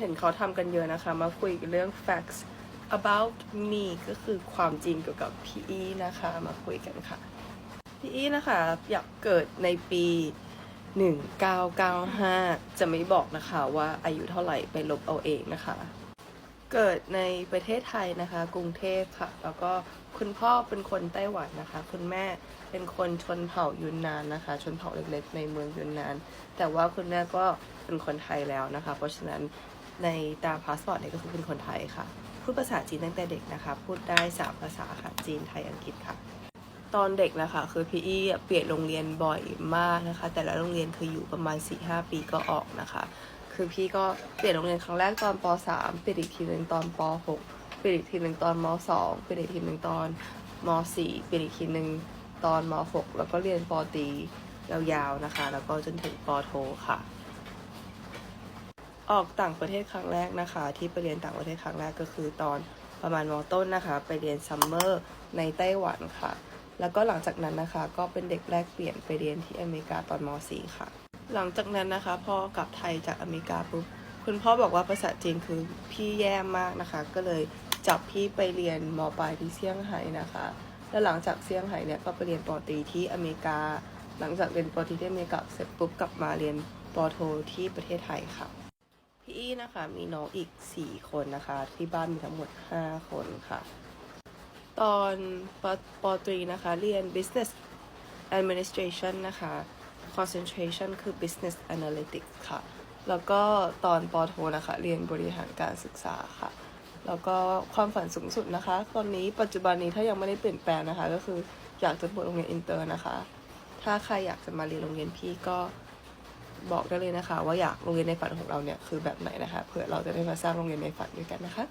เห็นเขาทำกันเยอะนะคะ มาคุยกันเรื่อง facts about me ก็คือความจริงเกี่ยวกับพี่อีนะคะ มาคุยกันค่ะ พี่อีนะคะ อยากเกิดในปี 1995 จะไม่บอกนะคะว่าอายุเท่าไหร่ไปลบเอาเองนะคะ เกิดในประเทศไทยนะคะ กรุงเทพค่ะ แล้วก็คุณพ่อเป็นคนไต้หวันนะคะ คุณแม่เป็นคนชนเผ่ายุนนานนะคะ ชนเผ่าเล็กๆ ในเมืองยุนนาน แต่ว่าคุณแม่ก็เป็นคนไทยแล้วนะคะ เพราะฉะนั้น ในตามพาสปอร์ตเนี่ยก็คือเป็นคนไทยค่ะ พูดภาษาจีนตั้งแต่เด็กนะคะ พูดได้สามภาษาค่ะ จีน ไทย อังกฤษค่ะ ตอนเด็กนะคะคือพี่อี้เปลี่ยนโรงเรียนบ่อยมากนะคะ แต่ละโรงเรียนคืออยู่ประมาณ 4-5 ปีก็ออกนะคะ คือพี่ก็เปลี่ยนโรงเรียนครั้งแรกตอนป .3 เปลี่ยนอีกทีหนึ่งตอนป .6 เปลี่ยนอีกทีหนึ่งตอนม .2 เปลี่ยนอีกทีหนึ่งตอนม .4 เปลี่ยนอีกทีหนึ่งตอนม .6 แล้วก็เรียนปตียาวๆนะคะ แล้วก็จนถึงปโทค่ะ ออกต่างประเทศครั้งแรกนะคะ ที่ไปเรียนต่างประเทศครั้งแรกก็คือตอนประมาณมต้นนะคะ ไปเรียนซัมเมอร์ในไต้หวันค่ะ แล้วก็หลังจากนั้นนะคะก็เป็นเด็กแรกเปลี่ยนไปเรียนที่อเมริกาตอนม .4 ค่ะ หลังจากนั้นนะคะพอกลับไทยจากอเมริกาปุ๊บคุณพ่อบอกว่าภาษาจีนคือพี่แย่มากนะคะ ก็เลยจับพี่ไปเรียนมปลายที่เซี่ยงไฮ้นะคะ แล้วหลังจากเซี่ยงไฮ้เนี่ยก็ไปเรียนปอตรีที่อเมริกา หลังจากเรียนปอตรีที่อเมริกาเสร็จปุ๊บกลับมาเรียนปอโทที่ประเทศไทยค่ะ พี่อี้นะคะมีน้องอีก4คนนะคะ ที่บ้านมีทั้งหมด5คนค่ะ ตอนปปอตรีนะคะ เรียน business administration นะคะ concentration คือ business analytics ค่ะ แล้วก็ตอนปอโทนะคะ เรียนบริหารการศึกษาค่ะ แล้วก็ความฝันสูงสุดนะคะ ตอนนี้ปัจจุบันนี้ถ้ายังไม่ได้เปลี่ยนแปลงนะคะ ก็คืออยากจะเปิดโรงเรียนอินเตอร์นะคะ ถ้าใครอยากจะมาเรียนโรงเรียนพี่ก็ บอกได้เลยนะคะ ว่าอยากโรงเรียนในฝันของเราเนี่ยคือแบบไหนนะคะเผื่อเราจะได้มาสร้างโรงเรียนในฝันด้วยกันนะคะ